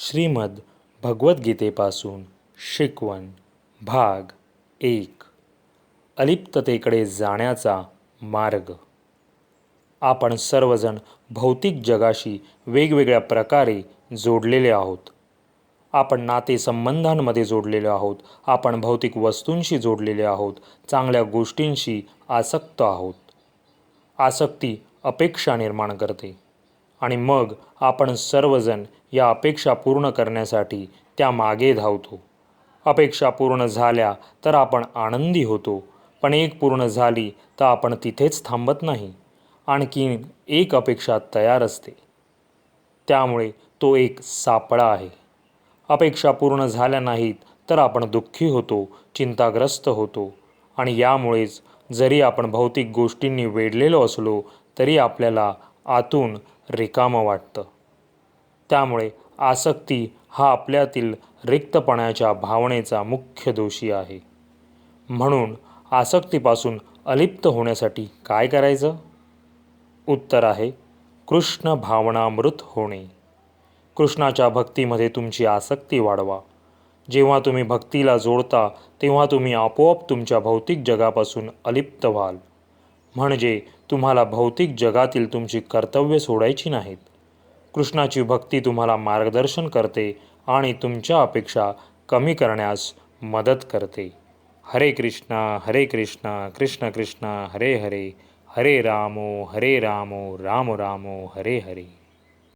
श्रीमद भगवद्गीतेपासून शिकवण भाग एक. अलिप्ततेकडे जाण्याचा मार्ग. आपण सर्वजण भौतिक जगाशी वेगवेगळ्या प्रकारे जोडलेले आहोत. आपण नातेसंबंधांमध्ये जोडलेले आहोत. आपण भौतिक वस्तूंशी जोडलेले आहोत. चांगल्या गोष्टींशी आसक्त आहोत. आसक्ती अपेक्षा निर्माण करते. आणि मग आपण सर्वजण या अपेक्षा पूर्ण करण्यासाठी त्या मागे धावतो. अपेक्षा पूर्ण झाल्या तर आपण आनंदी होतो. पण एक पूर्ण झाली तर आपण तिथेच थांबत नाही. आणखीन एक अपेक्षा तयार असते. त्यामुळे तो एक सापळा आहे. अपेक्षा पूर्ण झाल्या नाहीत तर आपण दुःखी होतो चिंताग्रस्त होतो. आणि यामुळेच जरी आपण भौतिक गोष्टींनी वेढलेलो असलो तरी आपल्याला आतून रिकामं वाटतं. त्यामुळे आसक्ती हा आपल्यातील रिक्तपणाच्या भावनेचा मुख्य दोषी आहे. म्हणून आसक्तीपासून अलिप्त होण्यासाठी काय करायचं? उत्तर आहे कृष्ण भावनामृत होणे. कृष्णाच्या भक्तीमध्ये तुमची आसक्ती वाढवा. जेव्हा तुम्ही भक्तीला जोडता तेव्हा तुम्ही आपोआप तुमच्या भौतिक जगापासून अलिप्त व्हाल. म्हणजे तुम्हाला भौतिक जगातील तुमची कर्तव्य सोडायची नाहीत. कृष्णाची भक्ती तुम्हाला मार्गदर्शन करते आणि तुमच्या अपेक्षा कमी करण्यास मदत करते. हरे कृष्णा हरे कृष्णा कृष्ण कृष्ण हरे हरे. हरे रामो हरे रामो राम रामो हरे हरे.